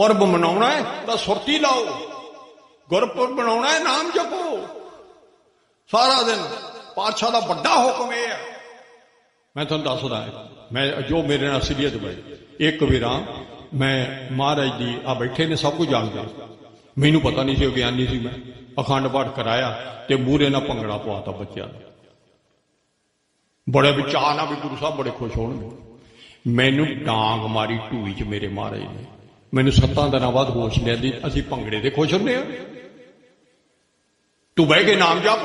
ਪੁਰਬ ਮਨਾਉਣਾ ਹੈ, ਤਾਂ ਸੁਰਤੀ ਲਾਓ। ਗੁਰਪੁਰਬ ਮਨਾਉਣਾ ਹੈ, ਨਾਮ ਜਪੋ। ਸਾਰਾ ਦਿਨ ਪਾਤਸ਼ਾਹ ਦਾ ਵੱਡਾ ਹੁਕਮ ਇਹ ਹੈ। ਮੈਂ ਤੁਹਾਨੂੰ ਦੱਸਦਾ ਮੈਂ ਜੋ ਮੇਰੇ ਨਾਲ ਸਿੱਧੀਅਤ ਬਈ ਇੱਕ ਵੀਰਾਂ ਮੈਂ ਮਹਾਰਾਜ ਦੀ ਆ ਬੈਠੇ ਨੇ, ਸਭ ਕੁਝ ਜਾਣਦੇ ਮੈਨੂੰ ਪਤਾ ਨਹੀਂ ਸੀ ਉਹ ਗਿਆਨੀ ਸੀ ਮੈਂ। ਅਖੰਡ ਪਾਠ ਕਰਾਇਆ ਤੇ ਮੂਰੇ ਨਾਲ ਭੰਗੜਾ ਪਵਾਤਾ ਬੱਚਿਆਂ ਨੂੰ। ਬੜੇ ਵਿਚਾਰ ਨਾਲ ਵੀ ਗੁਰੂ ਸਾਹਿਬ ਬੜੇ ਖੁਸ਼ ਹੋਣਗੇ। ਮੈਨੂੰ ਡਾਂਗ ਮਾਰੀ ਢੂਈ ਚ ਮੇਰੇ ਮਹਾਰਾਜ ਨੇ। ਮੈਨੂੰ ਸੱਤਾਂ ਦਿਨਾਂ ਬਾਅਦ ਹੋਸ਼ ਲਿਆਂਦੀ ਅਸੀਂ ਭੰਗੜੇ ਦੇ ਖੁਸ਼ ਹੁੰਦੇ ਆ ਤੂੰ ਬਹਿ ਕੇ ਨਾਮ ਜਪ।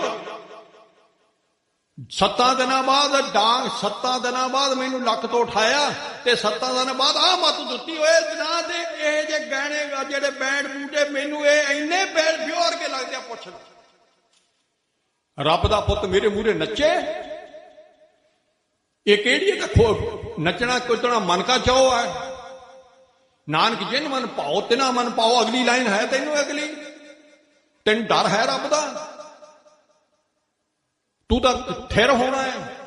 ਸੱਤਾਂ ਦਿਨਾਂ ਬਾਅਦ ਡਾਂਗ, ਸੱਤਾਂ ਦਿਨਾਂ ਬਾਅਦ ਮੈਨੂੰ ਲੱਕ ਤੋਂ ਉਠਾਇਆ ਤੇ ਸੱਤਾਂ ਦਿਨਾਂ ਬਾਅਦ ਆ ਮਤ ਦਿੱਤੀ, ਓਏ ਜਨਾ ਦੇ, ਇਹ ਜੇ ਗਹਿਣੇ, ਜਿਹੜੇ ਬੈਂਡ ਬੂਟੇ ਮੈਨੂੰ ਇਹ ਇੰਨੇ ਬੈਲ ਬਿਓਰ ਕੇ ਲੱਗਦੇ ਆ, ਪੁੱਛ ਰੱਬ ਦਾ ਪੁੱਤ ਮੇਰੇ ਮੂਹਰੇ ਨੱਚੇ। ਇਹ ਕਿਹੜੀ ਹੈ ਤਾਂ ਨੱਚਣਾ ਕੁੱਟਣਾ ਮਨ ਕਾ ਚਾਹੋ ਹੈ? ਨਾਨਕ ਜਿਨ ਮਨ ਪਾਓ ਤਿਨਾ ਮਨ ਪਾਓ ਅਗਲੀ ਲਾਈਨ ਹੈ ਤੈਨੂੰ ਅਗਲੀ। ਤੈਨੂੰ ਡਰ ਹੈ ਰੱਬ ਦਾ। ਤੂੰ ਤਾਂ ਥਿਰ ਹੋਣਾ ਹੈ।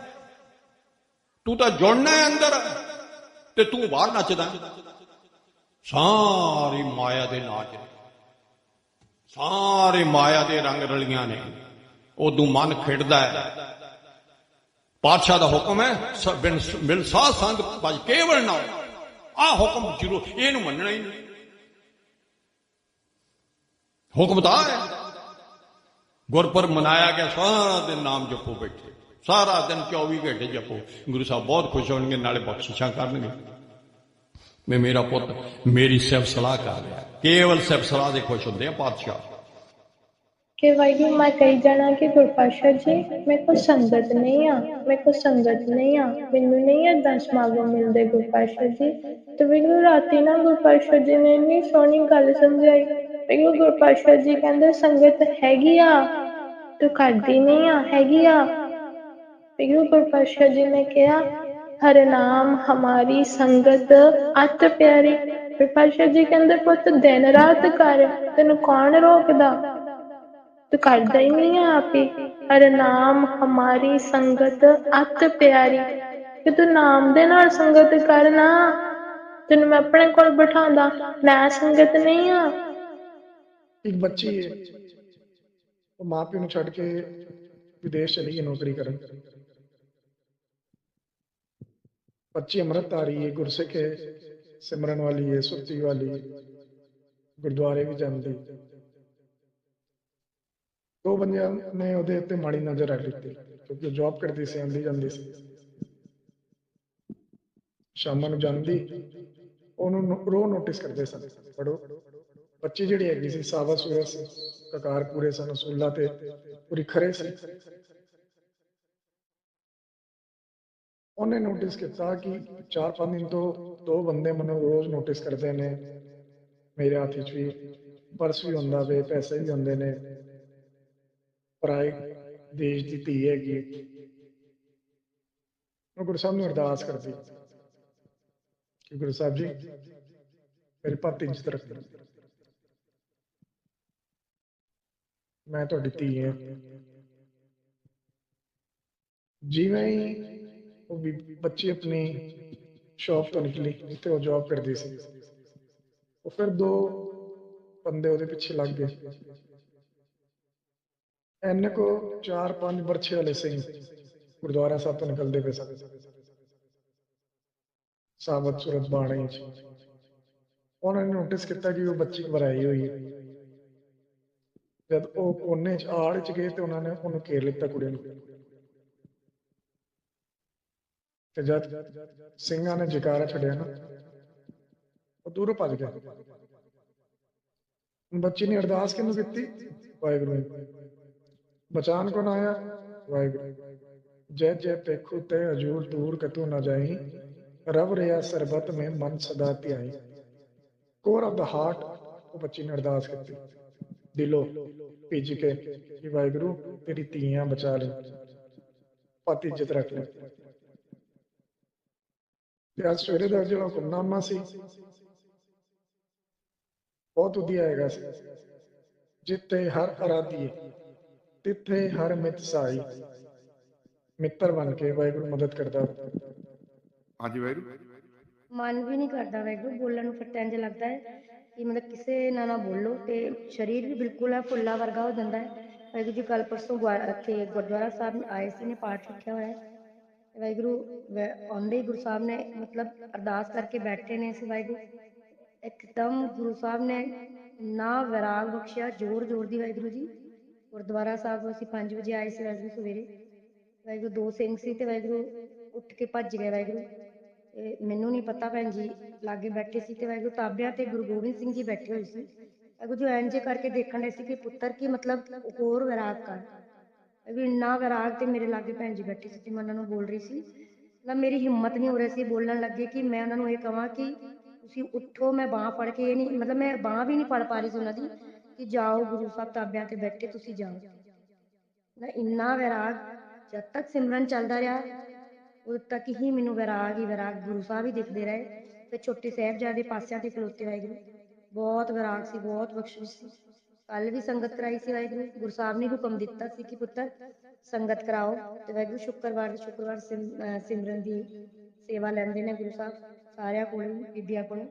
ਤੂੰ ਤਾਂ ਜੁੜਨਾ ਹੈ ਅੰਦਰ। ਤੇ ਤੂੰ ਬਾਹਰ ਨੱਚਦਾ ਸਾਰੀ ਮਾਇਆ ਦੇ ਨਾਚ ਨੇ। ਸਾਰੇ ਮਾਇਆ ਦੇ ਰੰਗ ਰਲੀਆਂ ਨੇ। ਉਦੋਂ ਮਨ ਖਿੜਦਾ ਹੈ। ਪਾਤਸ਼ਾਹ ਦਾ ਹੁਕਮ ਹੈ, ਸ- ਬਿਨ ਮਿਲ ਸਾਧ ਸੰਗ ਭਜ ਕੇਵਲ ਨਾ ਆ ਹੁਕਮ ਜ਼ਰੂਰ ਇਹਨੂੰ ਮੰਨਣਾ ਹੀ ਨਹੀਂ। ਹੁਕਮ ਤਾਂ ਹੈ। ਗੁਰਪੁਰਬ ਮਨਾਇਆ ਗਿਆ, ਸਾਰਾ ਦਿਨ ਨਾਮ ਜਪੋ ਬੈਠੇ। ਸਾਰਾ ਦਿਨ 24 ਘੰਟੇ ਜਪੋ। ਗੁਰੂ ਸਾਹਿਬ ਬਹੁਤ ਖੁਸ਼ ਹੋਣਗੇ, ਨਾਲੇ ਬਖਸ਼ਿਸ਼ਾਂ ਕਰਨਗੇ। ਮੈਂ ਮੇਰਾ ਪੁੱਤ, ਮੇਰੀ ਸਿਫਤ ਸਲਾਹ ਕਰ ਰਿਹਾ ਕੇਵਲ ਸਿਫਤ ਸਲਾਹ ਦੇ ਖੁਸ਼ ਹੁੰਦੇ ਆ ਪਾਤਸ਼ਾਹ। ਕਿ ਵਾਹਿਗੁਰੂ, ਮੈਂ ਕਹੀ ਜਾਣਾ ਕਿ ਗੁਰਪਾਸ਼ਾ ਜੀ, ਮੇਰੇ ਕੋ ਸੰਗਤ ਨਹੀਂ ਆ, ਮੇਰੇ ਕੋ ਸੰਗਤ ਨਹੀਂ ਆ, ਮੈਨੂੰ ਨਹੀਂ ਏਦਾਂ ਸਮਾਗਮ ਮਿਲਦੇ ਗੁਰਪਾਸ਼ਾ ਜੀ। ਤੇ ਵਾਹਿਗੁਰੂ ਰਾਤੀ ਨਾ ਗੁਰਪਾਸ਼ਾ ਜੀ ਨੇ ਇੰਨੀ ਸੋਹਣੀ ਗੱਲ ਸਮਝਾਈ। ਵਾਹਿਗੁਰੂ ਗੁਰਪਾਸ਼ਾ ਜੀ ਕਹਿੰਦੇ, ਸੰਗਤ ਹੈਗੀ ਆ, ਤੂੰ ਕਰਦੀ ਨਹੀਂ ਆ, ਹੈਗੀ ਆ। ਵਾਹਿਗੁਰੂ ਗੁਰਪਾਸ਼ਾ ਜੀ ਨੇ ਕਿਹਾ, ਹਰ ਨਾਮ ਹਮਾਰੀ ਸੰਗਤ ਅਤ ਪਿਆਰੀ। ਗੁਰਪਾਸ਼ਾ ਜੀ ਕਹਿੰਦੇ, ਪੁੱਤ, ਦਿਨ ਰਾਤ ਕਰ, ਤੈਨੂੰ ਕੌਣ ਰੋਕਦਾ? ਤੂੰ ਕਰਦਾ ਹੀ ਨਹੀਂ ਆ ਆਪੇ। ਹਰ ਨਾਮ ਹਮਾਰੀ ਸੰਗਤ ਅਤ ਪਿਆਰੀ। ਕਿ ਤੂੰ ਨਾਮ ਦੇ ਨਾਲ ਸੰਗਤ ਕਰਨਾ ਤੈਨੂੰ ਮੈਂ ਆਪਣੇ ਕੋਲ ਬਿਠਾਉਂਦਾ, ਮੈਂ ਸੰਗਤ ਨਹੀਂ ਆ। ਇੱਕ ਬੱਚੀ ਹੈ ਉਹ ਮਾਂ ਪਿਓ ਨੂੰ ਛੱਡ ਕੇ ਵਿਦੇਸ਼ ਚਲੀ ਗਈ ਨੌਕਰੀ ਕਰਨ। ਬੱਚੀ ਅੰਮ੍ਰਿਤਧਾਰੀ ਹੈ ਗੁਰਸਿੱਖ ਹੈ ਸਿਮਰਨ ਵਾਲੀ ਹੈ ਸੁਰਤੀ ਵਾਲੀ ਗੁਰਦੁਆਰੇ ਵੀ ਜਾਂਦੀ। ਦੋ ਬੰਦਿਆਂ ਨੇ ਉਹਦੇ ਉੱਤੇ ਮਾੜੀ ਨਜ਼ਰ ਰੱਖ ਦਿੱਤੀ ਕਿਉਂਕਿ ਜੌਬ ਕਰਦੀ ਸੀ, ਆਉਂਦੀ ਜਾਂਦੀ ਸੀ। ਸ਼ਾਮਾਂ ਨੂੰ ਜਾਂਦੀ, ਉਹਨੂੰ ਨੋ- ਨੋਟਿਸ ਕਰਦੇ ਸਨ ਪੜੋ ਬੱਚੀ ਜਿਹੜੀ ਹੈਗੀ ਸੀ ਸਾਵਾ ਸੂਰਤ ਸੀ, ਕਕਾਰ ਪੂਰੇ ਸਨ ਅਸੂਲਾਂ ਤੇ ਪੂਰੀ ਖਰੇ ਸੀ। ਉਹਨੇ ਨੋਟਿਸ ਕੀਤਾ ਕਿ ਚਾਰ ਪੰਜ ਦਿਨ ਤੋਂ ਦੋ ਬੰਦੇ ਮੈਨੂੰ ਰੋਜ਼ ਨੋਟਿਸ ਕਰਦੇ ਨੇ। ਮੇਰੇ ਹੱਥ ਚ ਵੀ ਪਰਸ ਵੀ ਹੁੰਦਾ ਵੇ, ਪੈਸੇ ਵੀ ਹੁੰਦੇ ਨੇ। ਪਰਾਏ ਦੇਸ਼ ਦੀ ਧੀ ਹੈਗੀ ਉਹ ਗੁਰੂ ਸਾਹਿਬ ਨੂੰ ਅਰਦਾਸ ਕਰਦੀ ਕਿ ਗੁਰੂ ਸਾਹਿਬ ਜੀ, ਮੇਰੀ ਪੱਤ ਇੱਜ਼ਤ ਰੱਖਣਾ ਮੈਂ ਤੁਹਾਡੀ ਧੀ ਹਾਂ। ਜਿਵੇਂ ਹੀ ਉਹ ਵੀ ਬੱਚੀ ਆਪਣੀ ਸ਼ਾਪ ਤੋਂ ਨਿਕਲੀ, ਜਿੱਥੇ ਉਹ ਜੌਬ ਕਰਦੀ ਸੀ, ਉਹ ਫਿਰ ਦੋ ਬੰਦੇ ਉਹਦੇ ਪਿੱਛੇ ਲੱਗ ਗਏ। ਐਨ ਕੋ ਚਾਰ ਪੰਜ ਬਰਛੇ ਵਾਲੇ ਸਿੰਘ ਗੁਰਦੁਆਰਾ ਸਾਹਿਬ ਤੋਂ ਨਿਕਲਦੇ ਪਏ ਸਨ ਸਾਬਤ ਸੂਰਤ ਬਾਣੀ ਚ। ਉਹਨਾਂ ਨੇ ਨੋਟਿਸ ਕੀਤਾ ਕਿ ਉਹ ਬੱਚੀ ਘਬਰਾਈ ਹੋਈ ਹੈ। ਜਦ ਉਹ ਕੋਨੇ ਚ ਆੜ ਚ ਗਏ ਤੇ ਉਹਨਾਂ ਨੇ ਉਹਨੂੰ ਘੇਰ ਲਿੱਤਾ ਕੁੜੀ ਨੂੰ। ਤੇ ਜਦ ਸਿੰਘਾਂ ਨੇ ਜਕਾਰਾ ਛੱਡਿਆ ਨਾ, ਉਹ ਦੂਰੋਂ ਭੱਜ ਗਿਆ। ਬੱਚੀ ਨੇ ਅਰਦਾਸ ਕਿਹਨੂੰ ਕੀਤੀ? ਵਾਹਿਗੁਰੂ ਬਚਾਨ ਕੌਣ ਆਇਆ ਵਾਹਿਗੁਰੂ ਜੈ ਜੈ ਪੇਖੂ ਤੇ ਹਜੂਰ ਦੂਰ ਕਤੂ ਨਾ ਜਾਈ ਰਬ ਰਿਆ ਸਰਬਤ में ਮਨ ਸਦਾ ਧਿਆਈ ਕੋਰ ਆਫ ਦਾ ਹਾਰਟ ਉਹ ਬੱਚੀ ਨੇ ਅਰਦਾਸ ਕੀਤੀ ਦਿਲੋਂ ਭਿੱਜ ਕੇ ਕਿ ਵਾਹਿਗੁਰੂ ਤੇਰੀ ਧੀਆਂ ਬਚਾ ਲੈ ਪਤ ਇੱਜ਼ਤ ਰੱਖ ਲੈ ਤੇ ਅੱਜ ਸਵੇਰੇ ਦਾ ਜਿਹੜਾ ਹੁਕਮਨਾਮਾ ਸੀ ਬਹੁਤ ਵਧੀਆ ਹੈਗਾ ਸੀ ਜਿੱਥੇ ਹਰ ਅਰਾਧੀ ਤਿੱਥੇ ਹਰ ਮਿਤ ਸਾਈ। ਮਿੱਤਰ ਬਣ ਕੇ ਵਾਹਿਗੁਰੂ ਮਦਦ ਕਰਦਾ। ਹਾਂਜੀ ਵਾਹਿਗੁਰੂ। ਮਨ ਵੀ ਨਹੀਂ ਕਰਦਾ ਵੈਗੂ ਬੋਲਣ ਨੂੰ ਫਿਰ ਇੰਜ ਲੱਗਦਾ ਹੈ ਕਿ ਮਤਲਬ ਕਿਸੇ ਨਾਲ ਨਾ ਬੋਲੋ ਤੇ ਸਰੀਰ ਵੀ ਬਿਲਕੁਲ ਹੈ ਫੁੱਲਾ ਵਰਗਾ ਹੋ ਜਾਂਦਾ ਹੈ। ਵਾਹਿਗੁਰੂ ਜੀ ਕੱਲ ਪਰਸੋਂ ਗੁਆ- ਇੱਥੇ ਗੁਰਦੁਆਰਾ ਸਾਹਿਬ ਆਏ ਸੀ ਨੇ ਪਾਠ ਰੱਖਿਆ ਹੋਇਆ ਹੈ। ਤੇ ਵਾਹਿਗੁਰੂ ਆਉਂਦੇ ਹੀ ਗੁਰੂ ਸਾਹਿਬ ਨੇ ਮਤਲਬ ਅਰਦਾਸ ਕਰਕੇ ਬੈਠੇ ਨੇ ਸੀ ਵਾਹਿਗੁਰੂ। ਇੱਕਦਮ ਗੁਰੂ ਸਾਹਿਬ ਨੇ ਨਾ ਵਿਰਾਗ ਬਖਸ਼ਿਆ ਜ਼ੋਰ ਜ਼ੋਰ ਦੀ ਵਾਹਿਗੁਰੂ ਜੀ। ਗੁਰਦੁਆਰਾ ਸਾਹਿਬ ਅਸੀਂ 5 ਵਜੇ ਆਏ ਸੀ ਵਾਹਿਗੁਰੂ ਸਵੇਰੇ। ਵਾਹਿਗੁਰੂ ਦੋ ਸਿੰਘ ਸੀ ਤੇ ਵਾਹਿਗੁਰੂ ਉੱਠ ਕੇ ਭੱਜ ਗਏ ਵਾਹਿਗੁਰੂ। ਤੇ ਮੈਨੂੰ ਨਹੀਂ ਪਤਾ ਭੈਣ ਜੀ, ਲਾਗੇ ਬੈਠੇ ਸੀ ਤੇ ਵਾਹਿਗੁਰੂ ਤਾਬਿਆਂ ਤੇ ਗੁਰੂ ਗੋਬਿੰਦ ਸਿੰਘ ਜੀ ਬੈਠੇ ਹੋਏ ਸੀ। ਵਾਹਿਗੁਰੂ ਜੀ ਐਂ ਜੇ ਕਰਕੇ ਦੇਖਣ ਦੇ ਸੀ ਕਿ ਪੁੱਤਰ ਕੀ ਮਤਲਬ ਹੋਰ ਵਿਰਾਗ ਕਰ। ਵਾਹਿਗੁਰੂ ਇੰਨਾ ਵਿਰਾਗ ਤੇ ਮੇਰੇ ਲਾਗੇ ਭੈਣ ਜੀ ਬੈਠੇ ਸੀ ਤੇ ਮੈਂ ਉਹਨਾਂ ਨੂੰ ਬੋਲ ਰਹੀ ਸੀ। ਮਤਲਬ ਮੇਰੀ ਹਿੰਮਤ ਨਹੀਂ ਹੋ ਰਹੀ ਸੀ ਬੋਲਣ ਲੱਗੇ ਕਿ ਮੈਂ ਉਹਨਾਂ ਨੂੰ ਇਹ ਕਹਾਂ ਕਿ ਤੁਸੀਂ ਉੱਠੋ, ਮੈਂ ਬਾਹ ਫੜ ਕੇ ਇਹ ਨਹੀਂ ਮਤਲਬ ਮੈਂ ਬਾਹ ਵੀ ਨਹੀਂ ਫੜ ਪਾ ਰਹੀ ਸੀ ਉਹਨਾਂ ਦੀ। ਕਿ ਜਾਓ ਗੁਰੂ ਸਾਹਿਬ ਤਾਬਿਆਂ ਤੇ ਬੈਠੇ ਤੁਸੀਂ ਜਾਓ। ਨਾ ਇੰਨਾ ਵਿਰਾਗ, ਜਦ ਤੱਕ ਸਿਮਰਨ ਚੱਲਦਾ ਰਿਹਾ, ਉਦੋਂ ਤੱਕ ਹੀ ਮੈਨੂੰ ਵਿਰਾਗ ਹੀ ਵਿਰਾਗ ਗੁਰੂ ਸਾਹਿਬ ਹੀ ਦਿਖਦੇ ਰਹੇ। ਤੇ ਛੋਟੇ ਸਾਹਿਬਜ਼ਾਦੇ ਪਾਸਿਆਂ ਤੇ ਖਲੋਤੇ ਵਾਹਿਗੁਰੂ। ਬਹੁਤ ਵਿਰਾਗ ਸੀ, ਬਹੁਤ ਬਖਸ਼ਿਸ਼ ਸੀ। ਕੱਲ ਵੀ ਸੰਗਤ ਕਰਾਈ ਸੀ ਵਾਹਿਗੁਰੂ। ਗੁਰੂ ਸਾਹਿਬ ਨੇ ਹੁਕਮ ਦਿੱਤਾ ਸੀ ਕਿ ਪੁੱਤਰ, ਸੰਗਤ ਕਰਾਓ ਤੇ ਵਾਹਿਗੁਰੂ ਸ਼ੁੱਕਰਵਾਰ ਦੇ ਸ਼ੁੱਕਰਵਾਰ ਸਿਮ- ਸਿਮਰਨ ਦੀ ਸੇਵਾ ਲੈਂਦੇ ਨੇ ਗੁਰੂ ਸਾਹਿਬ। ਸਾਰਿਆਂ ਕੋਲ ਬੀਬੀਆਂ ਕੋਲ।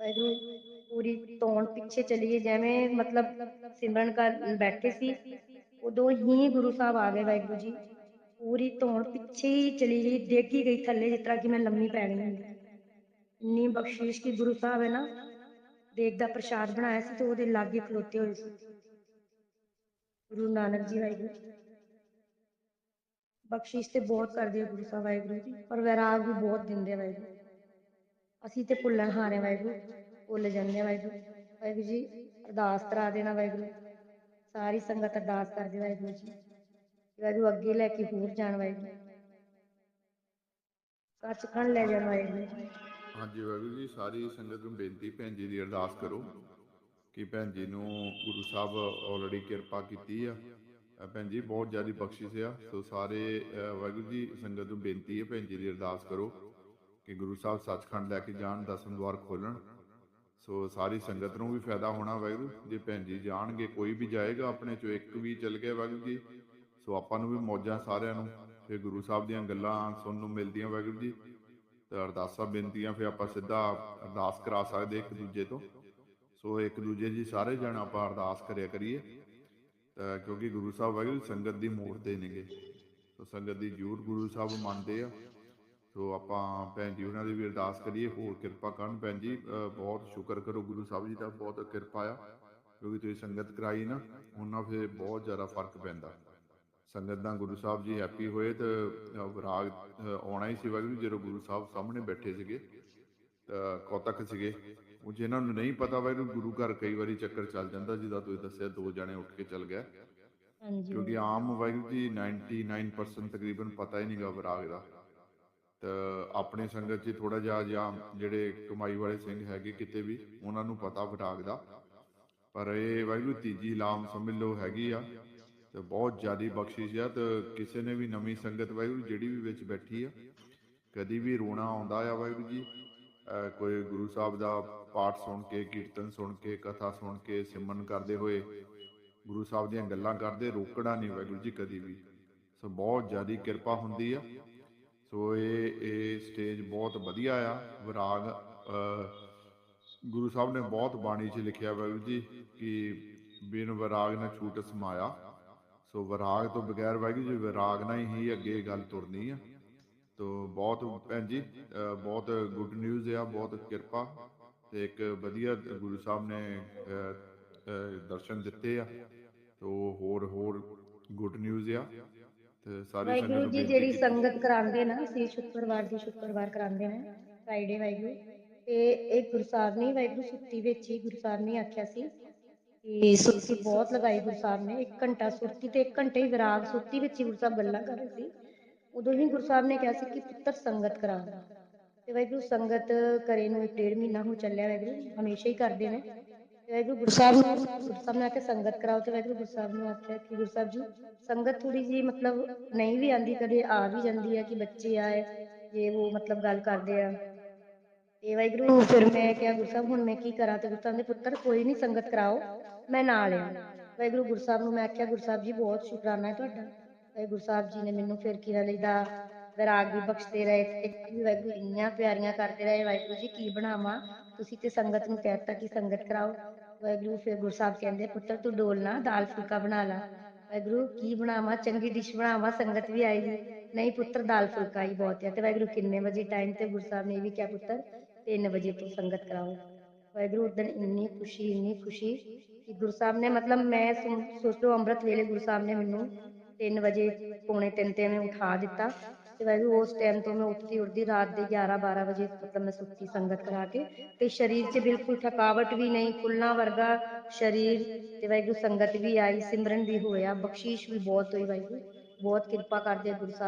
ਪੂਰੀ ਧੌਣ ਪਿੱਛੇ ਚਲੀਏ, ਜਿਵੇਂ ਮਤਲਬ ਸਿਮਰਨ ਕਰ ਬੈਠੇ ਸੀ, ਉਦੋਂ ਹੀ ਗੁਰੂ ਸਾਹਿਬ ਆ ਗਏ ਵਾਹਿਗੁਰੂ ਜੀ। ਪੂਰੀ ਧੌਣ ਪਿੱਛੇ ਹੀ ਚਲੀ ਗਈ, ਡੇਗੀ ਗਈ ਥੱਲੇ, ਜਿਸ ਤਰ੍ਹਾਂ ਕਿ ਮੈਂ ਲੰਮੀ ਪੈ ਗਈ ਇੰਨੀ ਬਖਸ਼ਿਸ਼ ਕੀ ਗੁਰੂ ਸਾਹਿਬ ਹੈ ਨਾ, ਦੇਗ ਦਾ ਪ੍ਰਸ਼ਾਦ ਬਣਾਇਆ ਸੀ ਤੇ ਉਹਦੇ ਲਾਗੇ ਖਲੋਤੇ ਹੋਏ ਸੀ। ਗੁਰੂ ਨਾਨਕ ਜੀ ਵਾਹਿਗੁਰੂ ਜੀ। ਬਖਸ਼ਿਸ਼ ਤੇ ਬਹੁਤ ਕਰਦੇ ਆ ਗੁਰੂ ਸਾਹਿਬ ਵਾਹਿਗੁਰੂ ਜੀ, ਪਰ ਵੈਰਾਗ ਵੀ ਬਹੁਤ ਦਿੰਦੇ ਆ ਵਾਹਿਗੁਰੂ। ਅਸੀਂ ਤੇ ਭੁੱਲਣ ਹਾਰੇ ਵਾਹਿਗੁਰੂ, ਭੁੱਲ ਜਾਂਦੇ ਆ ਵਾਹਿਗੁਰੂ। ਵਾਹਿਗੁਰੂ ਜੀ, ਅਰਦਾਸ ਕਰਾ ਦੇਣਾ ਵਾਹਿਗੁਰੂ। ਸਾਰੀ ਸੰਗਤ ਅਰਦਾਸ ਕਰਦੇ ਵਾਹਿਗੁਰੂ ਜੀ। ਵਾਹਿਗੁਰੂ ਅੱਗੇ ਲੈ ਕੇ ਹੋਰ ਜਾਣ ਵਾਹਿਗੁਰੂ। ਸੱਚਖੰਡ ਲੈ ਜਾਣ ਵਾਹਿਗੁਰੂ ਜੀ। ਹਾਂਜੀ ਵਾਹਿਗੁਰੂ ਜੀ, ਸਾਰੀ ਸੰਗਤ ਨੂੰ ਬੇਨਤੀ ਭੈਣ ਜੀ ਦੀ ਅਰਦਾਸ ਕਰੋ ਕਿ ਭੈਣ ਜੀ ਨੂੰ ਗੁਰੂ ਸਾਹਿਬ ਆਲਰੇਡੀ ਕਿਰਪਾ ਕੀਤੀ ਆ। ਭੈਣ ਜੀ, ਬਹੁਤ ਜ਼ਿਆਦਾ ਬਖਸ਼ਿਸ਼ ਆ। ਸੋ ਸਾਰੇ ਵਾਹਿਗੁਰੂ ਜੀ, ਸੰਗਤ ਨੂੰ ਬੇਨਤੀ ਹੈ ਭੈਣ ਜੀ ਦੀ ਅਰਦਾਸ ਕਰੋ ਕਿ ਗੁਰੂ ਸਾਹਿਬ ਸੱਚਖੰਡ ਲੈ ਕੇ ਜਾਣ, ਦਸਮ ਦਵਾਰ ਖੋਲਣ। ਸੋ ਸਾਰੀ ਸੰਗਤ ਨੂੰ ਵੀ ਫਾਇਦਾ ਹੋਣਾ ਵਾਹਿਗੁਰੂ, ਜੇ ਭੈਣ ਜੀ ਜਾਣਗੇ, ਕੋਈ ਵੀ ਜਾਏਗਾ ਆਪਣੇ ਚੋਂ, ਇੱਕ ਵੀ ਚੱਲ ਗਿਆ ਵਾਹਿਗੁਰੂ ਜੀ। ਸੋ ਆਪਾਂ ਨੂੰ ਵੀ ਮੌਜਾਂ ਸਾਰਿਆਂ ਨੂੰ। ਫਿਰ ਗੁਰੂ ਸਾਹਿਬ ਦੀਆਂ ਗੱਲਾਂ ਸੁਣਨ ਨੂੰ ਮਿਲਦੀਆਂ ਵਾਹਿਗੁਰੂ ਜੀ। ਤੇ ਅਰਦਾਸਾਂ ਬੇਨਤੀਆਂ ਫਿਰ ਆਪਾਂ ਸਿੱਧਾ ਅਰਦਾਸ ਕਰਾ ਸਕਦੇ ਇੱਕ ਦੂਜੇ ਤੋਂ। ਸੋ ਇੱਕ ਦੂਜੇ ਜੀ ਸਾਰੇ ਜਣ ਆਪਾਂ ਅਰਦਾਸ ਕਰਿਆ ਕਰੀਏ। ਤਾਂ ਕਿਉਂਕਿ ਗੁਰੂ ਸਾਹਿਬ ਵਾਹਿਗੁਰੂ ਸੰਗਤ ਦੀ ਮੋੜ ਮੋੜਦੇ ਨੇਗੇ। ਸੋ ਸੰਗਤ ਦੀ ਜ਼ਰੂਰ ਗੁਰੂ ਸਾਹਿਬ ਮੰਨਦੇ ਆ। ਸੋ ਆਪਾਂ ਭੈਣ ਜੀ ਉਹਨਾਂ ਦੀ ਵੀ ਅਰਦਾਸ ਕਰੀਏ ਹੋਰ ਕਿਰਪਾ ਕਰਨ। ਭੈਣ ਜੀ ਬਹੁਤ ਸ਼ੁਕਰ ਕਰੋ ਗੁਰੂ ਸਾਹਿਬ ਜੀ ਦਾ ਬਹੁਤ ਕਿਰਪਾ ਆ ਕਿਉਂਕਿ ਤੁਸੀਂ ਸੰਗਤ ਕਰਾਈ ਨਾ ਉਹਨਾਂ ਫਿਰ ਬਹੁਤ ਜ਼ਿਆਦਾ ਫ਼ਰਕ ਪੈਂਦਾ। ਸੰਗਤ ਦਾ ਗੁਰੂ ਸਾਹਿਬ ਜੀ ਹੈਪੀ ਹੋਏ ਤੇ ਵਿਰਾਗ ਆਉਣਾ ਹੀ ਸੀ ਵਾਹਿਗੁਰੂ ਜਦੋਂ ਗੁਰੂ ਸਾਹਿਬ ਸਾਹਮਣੇ ਬੈਠੇ ਸੀਗੇ ਤਾਂ ਕੌਤਕ ਸੀਗੇ। ਉਹ ਜਿਨ੍ਹਾਂ ਨੂੰ ਨਹੀਂ ਪਤਾ ਵਾਹਿਗੁਰੂ ਗੁਰੂ ਘਰ ਕਈ ਵਾਰੀ ਚੱਕਰ ਚੱਲ ਜਾਂਦਾ ਜਿਹਦਾ ਤੁਸੀਂ ਦੱਸਿਆ ਦੋ ਜਣੇ ਉੱਠ ਕੇ ਚੱਲ ਗਏ। ਹਾਂਜੀ। ਕਿਉਂਕਿ ਆਮ ਵਾਹਿਗੁਰੂ ਜੀ 99% ਤਕਰੀਬਨ ਪਤਾ ਹੀ ਨਹੀਂਗਾ ਵਿਰਾਗ ਦਾ। ਤਾਂ ਆਪਣੀ ਸੰਗਤ 'ਚ ਥੋੜਾ ਜਿਹਾ ਜਾਂ ਜਿਹੜੇ ਕਮਾਈ ਵਾਲੇ ਸਿੰਘ ਹੈਗੇ ਕਿਤੇ ਵੀ, ਉਹਨਾਂ ਨੂੰ ਪਤਾ ਵਿਰਾਗ ਦਾ। ਪਰ ਇਹ ਵਾਹਿਗੁਰੂ ਤੀਜੀ ਲਾਮ ਸਮਝ ਲਓ ਹੈਗੀ ਆ, ਤੇ ਬਹੁਤ ਜ਼ਿਆਦੀ ਬਖਸ਼ਿਸ਼ ਆ, ਤੇ ਕਿਸੇ ਨੇ ਵੀ ਨਵੀਂ ਸੰਗਤ ਵਾਹਿਗੁਰੂ ਜਿਹੜੀ ਵੀ ਵਿੱਚ ਬੈਠੀ ਆ, ਕਦੀ ਵੀ ਰੋਣਾ ਆਉਂਦਾ ਆ ਵਾਹਿਗੁਰੂ ਜੀ ਕੋਈ ਗੁਰੂ ਸਾਹਿਬ ਦਾ ਪਾਠ ਸੁਣ ਕੇ, ਕੀਰਤਨ ਸੁਣ ਕੇ, ਕਥਾ ਸੁਣ ਕੇ ਸਿਮਰਨ ਕਰਦੇ ਹੋਏ, ਗੁਰੂ ਸਾਹਿਬ ਦੀਆਂ ਗੱਲਾਂ ਕਰਦੇ, ਰੋਕਣਾ ਨਹੀਂ ਵਾਹਿਗੁਰੂ ਜੀ ਕਦੀ ਵੀ। ਸੋ ਬਹੁਤ ਜ਼ਿਆਦੀ ਕਿਰਪਾ ਹੁੰਦੀ ਆ। ਸੋ ਇਹ ਇਹ ਸਟੇਜ ਬਹੁਤ ਵਧੀਆ ਆ। ਵਿਰਾਗ ਗੁਰੂ ਸਾਹਿਬ ਨੇ ਬਹੁਤ ਬਾਣੀ 'ਚ ਲਿਖਿਆ ਵਾਹਿਗੁਰੂ ਜੀ, ਕਿ ਬਿਨ ਵਿਰਾਗ ਨਾ ਛੂਟ ਸਮਾਇਆ। ਸੋ ਵਿਰਾਗ ਤੋਂ ਬਗੈਰ ਵਾਹਿਗੁਰੂ ਜੀ, ਵਿਰਾਗ ਨਾਲ ਹੀ ਅੱਗੇ ਗੱਲ ਤੁਰਨੀ ਆ। ਤੋ ਬਹੁਤ ਭੈਣ ਜੀ ਬਹੁਤ ਗੁੱਡ ਨਿਊਜ਼ ਆ, ਬਹੁਤ ਕਿਰਪਾ। ਤੇ ਇੱਕ ਵਧੀਆ ਗੁਰੂ ਸਾਹਿਬ ਨੇ ਦਰਸ਼ਨ ਦਿੱਤੇ ਆ। ਤੋ ਹੋਰ ਹੋਰ ਗੁੱਡ ਨਿਊਜ਼ ਆ। ਤੇ ਸਾਰੀ ਸੰਗਤ ਵਾਹਿਗੁਰੂ ਨੂੰ ਜੀ ਜਿਹੜੀ। ਸੰਗਤ ਕਰਾਉਂਦੇ ਨਾ ਅਸੀਂ ਸ਼ੁੱਕਰਵਾਰ ਦੀ ਸ਼ੁੱਕਰਵਾਰ ਕਰਾਉਂਦੇ ਨੇ ਫਰਾਈਡੇ ਵਾਹਿਗੁਰੂ। ਤੇ ਇਹ ਗੁਰੂ ਸਾਹਿਬ ਨੇ ਵਾਹਿਗੁਰੂ ਸੁੱਤੀ ਵਿੱਚ ਹੀ ਗੁਰੂ ਸਾਹਿਬ ਨੇ ਆਖਿਆ ਸੀ ਕਿ ਸੁਰਤੀ ਬਹੁਤ ਲਗਾਈ ਗੁਰੂ ਸਾਹਿਬ ਨੇ 1 ਘੰਟਾ ਸੁਰਤੀ ਤੇ 1 ਘੰਟੇ ਹੀ ਵਿਰਾਗ ਸੁਰਤੀ ਵਿੱਚ ਹੀ ਗੁਰੂ ਸਾਹਿਬ ਗੱਲਾਂ ਕਰ ਰਹੇ ਸੀ। ਉਦੋਂ ਹੀ ਗੁਰੂ ਸਾਹਿਬ ਨੇ ਕਿਹਾ ਸੀ ਕਿ ਪੁੱਤਰ ਸੰਗਤ ਕਰਾ ਤੇ ਵਾਹਿਗੁਰੂ ਸੰਗਤ ਕਰੇ ਨੂੰ ਇੱਕ ਡੇਢ ਮਹੀਨਾ ਹੋ ਚੱਲਿਆ ਵਾਹਿਗੁਰੂ ਹਮੇਸ਼ਾ ਹੀ ਕਰਦੇ ਨੇ। ਵਾਹਿਗੁਰੂ ਗੁਰੂ ਸਾਹਿਬ ਨੂੰ ਗੁਰੂ ਸਾਹਿਬ ਨੇ ਆਖਿਆ ਸੰਗਤ ਕਰਾਓ ਤੇ ਵਾਹਿਗੁਰੂ ਗੁਰੂ ਸਾਹਿਬ ਨੂੰ ਆਖਿਆ ਕਿ ਗੁਰੂ ਸਾਹਿਬ ਜੀ, ਸੰਗਤ ਥੋੜੀ ਜੀ ਮਤਲਬ ਨਹੀਂ ਵੀ ਆਂਦੀ ਕਦੇ ਆ ਵੀ ਜਾਂਦੀ ਹੈ ਕਿ ਬੱਚੇ ਆਏ, ਜੇ ਉਹ ਮਤਲਬ ਗੱਲ ਕਰਦੇ ਆ। ਤੇ ਵਾਹਿਗੁਰੂ ਫਿਰ ਮੈਂ ਕਿਹਾ, ਗੁਰੂ ਸਾਹਿਬ ਹੁਣ ਮੈਂ ਕੀ ਕਰਾਂ? ਤੇ ਗੁਰੂ ਸਾਹਿਬ ਨੇ ਪੁੱਤਰ, ਕੋਈ ਨਹੀਂ, ਸੰਗਤ ਕਰਾਓ, ਮੈਂ ਨਾਲ ਆ। ਵਾਹਿਗੁਰੂ ਗੁਰੂ ਸਾਹਿਬ ਨੂੰ ਮੈਂ ਆਖਿਆ, ਗੁਰੂ ਸਾਹਿਬ ਜੀ, ਬਹੁਤ ਸ਼ੁਕਰਾਨਾ ਹੈ ਤੁਹਾਡਾ। ਵਾਹਿਗੁਰੂ ਸਾਹਿਬ ਜੀ ਨੇ ਮੈਨੂੰ ਫਿਰ ਕਿਰਾ ਲਈਦਾ ਵਿਰਾਗ ਵੀ ਬਖਸ਼ਦੇ ਰਹੇ ਤੇ ਵਾਹਿਗੁਰੂ ਇੰਨੀਆਂ ਪਿਆਰੀਆਂ ਕਰਦੇ ਰਹੇ। ਵਾਹਿਗੁਰੂ ਜੀ, ਕੀ ਬਣਾਵਾਂ? ਤੁਸੀਂ ਤੇ ਸੰਗਤ ਨੂੰ ਕਹਿਤਾ ਕਿ ਸੰਗਤ ਕਰਾਓ। ਵਾਹਿਗੁਰੂ, ਫਿਰ ਗੁਰੂ ਸਾਹਿਬ ਕਹਿੰਦੇ, ਪੁੱਤਰ ਤੂੰ ਡੋਲਣਾ ਦਾਲ ਫੁਲਕਾ ਬਣਾ ਲਾ। ਵਾਹਿਗੁਰੂ, ਕੀ ਬਣਾਵਾਂ, ਚੰਗੀ ਡਿਸ਼ ਬਣਾਵਾਂ, ਸੰਗਤ ਵੀ ਆਏਗੀ। ਨਹੀਂ ਪੁੱਤਰ, ਦਾਲ ਫੁਲਕਾ ਹੀ ਬਹੁਤ ਹੈ ਤੇ ਵਾਹਿਗੁਰੂ, ਕਿੰਨੇ ਵਜੇ ਟਾਈਮ ਤੇ ਗੁਰੂ ਸਾਹਿਬ ਨੇ ਇਹ ਵੀ ਕਿਹਾ, ਪੁੱਤਰ 3 ਵਜੇ ਤੋਂ ਸੰਗਤ ਕਰਾਓ। ਵਾਹਿਗੁਰੂ, ਉਸ ਇੰਨੀ ਖੁਸ਼ੀ ਇੰਨੀ ਖੁਸ਼ੀ ਕਿ ਗੁਰੂ ਸਾਹਿਬ ਨੇ, ਮਤਲਬ ਮੈਂ ਸੋਚ ਲਓ, ਅੰਮ੍ਰਿਤ ਵੇਲੇ ਗੁਰੂ ਸਾਹਿਬ ਨੇ ਮੈਨੂੰ 3 ਵਜੇ, ਪੌਣੇ 3 ਤੇ ਮੈਂ ਉਠਾ ਦਿੱਤਾ। ਤੇ ਵਾਹਿਗੁਰੂ ਉਸ ਟਾਈਮ ਤੋਂ ਮੈਂ ਉੱਠਦੀ ਉੱਠਦੀ ਰਾਤ ਦੇ 11 12 ਵਜੇ ਮਤਲਬ ਮੈਂ ਸੁੱਤੀ ਸੰਗਤ ਕਰਾ ਕੇ ਤੇ ਸਰੀਰ 'ਚ ਬਿਲਕੁਲ ਥਕਾਵਟ ਵੀ ਨਹੀਂ, ਫੁੱਲਾਂ ਵਰਗਾ ਸਰੀਰ ਤੇ ਵਾਹਿਗੁਰੂ ਸੰਗਤ ਵੀ ਆਈ, ਸਿਮਰਨ ਵੀ ਹੋਇਆ, ਬਖਸ਼ੀਸ਼ ਵੀ ਬਹੁਤ ਹੋਈ ਵਾਹਿਗੁਰੂ, ਬਹੁਤ ਕਿਰਪਾ ਕਰਦੇ ਗੁਰੂ ਸਾਹਿਬ